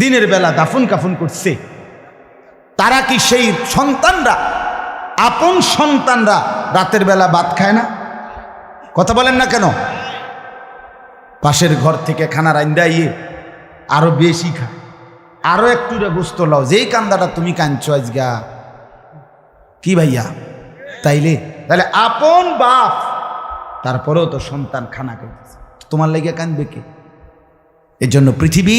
দিনের বেলা দাফন কাফন করছে। তারা কি সেই সন্তানরা? আপন সন্তানরা রাতের বেলা ভাত খায় না? কথা বলেন না কেন? পাশের ঘর থেকে খানা রান্দাইয়ে আরও বেশি খায় আরও একটু গোস্ত লাও, যেই কান্দাটা তুমি কাঁদছো আজগা। কি ভাইয়া? তাইলে? তাহলে আপন বাপ, তারপরেও তো সন্তান খানা খাইতেছে। তোমার লেগে কাঁদবে কে? এর জন্য পৃথিবী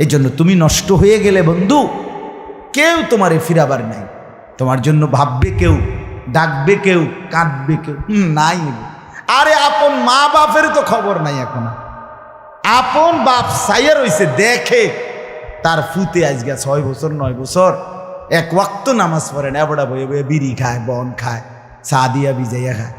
এই জন্য তুমি নষ্ট হয়ে গেলে বন্ধু, কেউ তোমারে ফিরাবার নাই। তোমার জন্য ভাববে কেউ, ডাকবে কেউ, কাঁদবে কেউ। নাই। আরে আপন মা বাপের তো খবর নাই এখন। আপন বাপ সাইয়া রইছে, দেখে তার ফুতে আজকে ছয় বছর, নয় বছর। এক ওয়াক্ত নামাজ পড়ে না বড়া বয়ে বয়ে বিড়ি খায়, বন খায়, চা দিয়া ভিজাইয়া খায়।